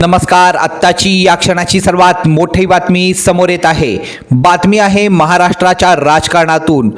नमस्कार आत्ताची या क्षणाची सर्वात मोठी बातमी समोर येत आहे. बातमी आहे महाराष्ट्राच्या राजकारणातून.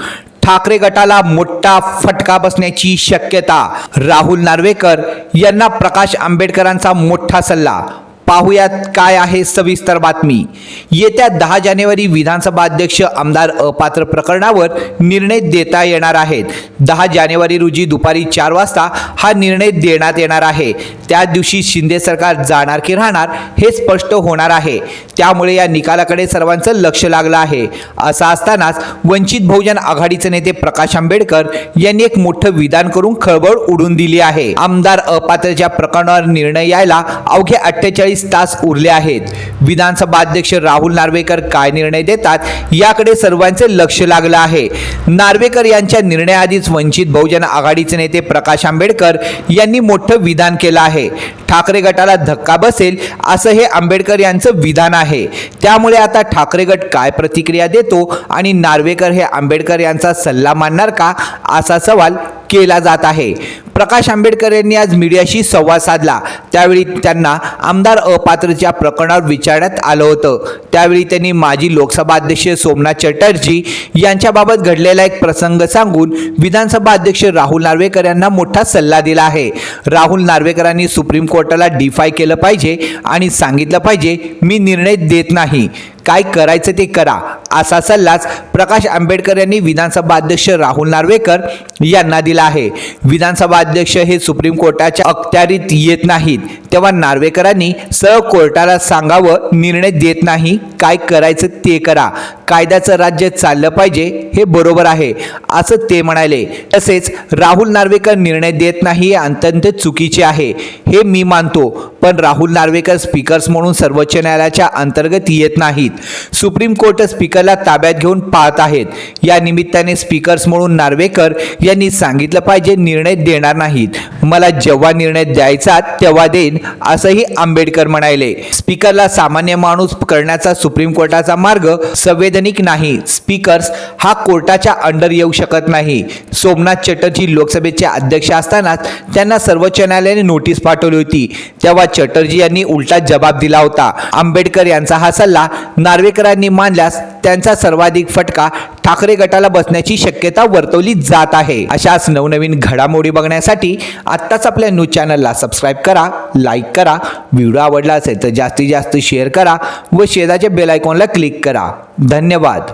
ठाकरे गटाला मोठा फटका बसण्याची शक्यता. राहुल नार्वेकर यांना प्रकाश आंबेडकरांचा मोठा सल्ला. पाहुयात काय आहे सविस्तर बातमी. येत्या दहा जानेवारी विधानसभा अध्यक्ष आमदार अपात्र प्रकरणावर निर्णय देता येणार आहेत. दहा जानेवारी रोजी दुपारी चार वाजता हा निर्णय देण्यात येणार आहे. त्या दिवशी शिंदे सरकार जाणार की राहणार हे स्पष्ट होणार आहे. त्यामुळे या निकालाकडे सर्वांचं लक्ष लागलं आहे. असं असतानाच वंचित बहुजन आघाडीचे नेते प्रकाश आंबेडकर यांनी एक मोठं विधान करून खळबळ उडून दिली आहे. आमदार अपात्रच्या प्रकरणावर निर्णय यायला अवघे अठ्ठेचाळीस तास उरले आहेत. विधानसभा अध्यक्ष राहुल नार्वेकर काय निर्णय देतात याकडे सर्वांचे लक्ष लागलं आहे. नार्वेकर यांच्या निर्णयाआधीच वंचित बहुजन आघाडीचे नेते प्रकाश आंबेडकर यांनी मोठं विधान केलं आहे. ठाकरे गटाला धक्का बसेल असं हे आंबेडकर यांचं विधान आहे. त्यामुळे आता ठाकरे गट काय प्रतिक्रिया देतो आणि नार्वेकर हे आंबेडकर यांचा सल्ला मानणार का? असा सवाल केला जात आहे. प्रकाश आंबेडकर यांनी आज मीडियाशी संवाद साधला. त्यावेळी त्यांना आमदार अपात्रच्या प्रकरणावर विचारण्यात आलं होतं. त्यावेळी त्यांनी माजी लोकसभा अध्यक्ष सोमनाथ चटर्जी यांच्याबाबत घडलेला एक प्रसंग सांगून विधानसभा अध्यक्ष राहुल नार्वेकर यांना मोठा सल्ला दिला आहे. राहुल नार्वेकरांनी सुप्रीम कोर्टाला डिफाय केलं पाहिजे आणि सांगितलं पाहिजे मी निर्णय देत नाही. काय करायचं ते करा. असा सल्लाच प्रकाश आंबेडकर यांनी विधानसभा अध्यक्ष राहुल नार्वेकर यांना दिला आहे. विधानसभा अध्यक्ष हे सुप्रीम कोर्टाच्या अखत्यारीत येत नाहीत. तेव्हा नार्वेकरांनी सह कोर्टाला सांगावं निर्णय देत नाही. काय करायचं ते करा. कायद्याचं राज्य चाललं पाहिजे हे बरोबर आहे. असं ते म्हणाले. तसेच राहुल नार्वेकर निर्णय देत नाही हे अत्यंत चुकीचे आहे. हे मी मानतो पण राहुल नार्वेकर स्पीकर्स म्हणून सर्वोच्च न्यायालयाच्या अंतर्गत येत नाहीत. सुप्रीम कोर्ट स्पीकरला ताब्यात घेऊन पाहत आहेत. या निमित्ताने स्पीकर्स म्हणून नार्वेकर यांनी सांगितलं पाहिजे निर्णय देणार नाहीत. मला जेव्हा निर्णय द्यायचा तेव्हा देईन असंही आंबेडकर म्हणाले स्पीकरला सामान्य माणूस करण्याचा सुप्रीम कोर्टाचा मार्ग संवेदनिक नाही. स्पीकर्स हा कोर्टाच्या अंडर येऊ शकत नाही. सोमनाथ चटर्जी लोकसभेचे अध्यक्ष असतानाच त्यांना सर्वोच्च न्यायालयाने नोटीस पाठवली होती. तेव्हा चटर्जी यांनी उलटा जबाब दिला होता. आंबेडकर यांचा हा सल्ला नार्वेकरांनी मानल्यास त्यांचा सर्वाधिक फटका ठाकरे गटाला बसण्याची शक्यता वर्तवली जात आहे. अशाच नवनवीन घडामोडी बघण्यासाठी आत्ताच आपल्या न्यूज चॅनलला सबस्क्राईब करा लाईक करा व्हिडिओ आवडला असेल तर जास्तीत जास्त शेअर करा व शेजारच्या बेल आयकॉनला क्लिक करा. धन्यवाद.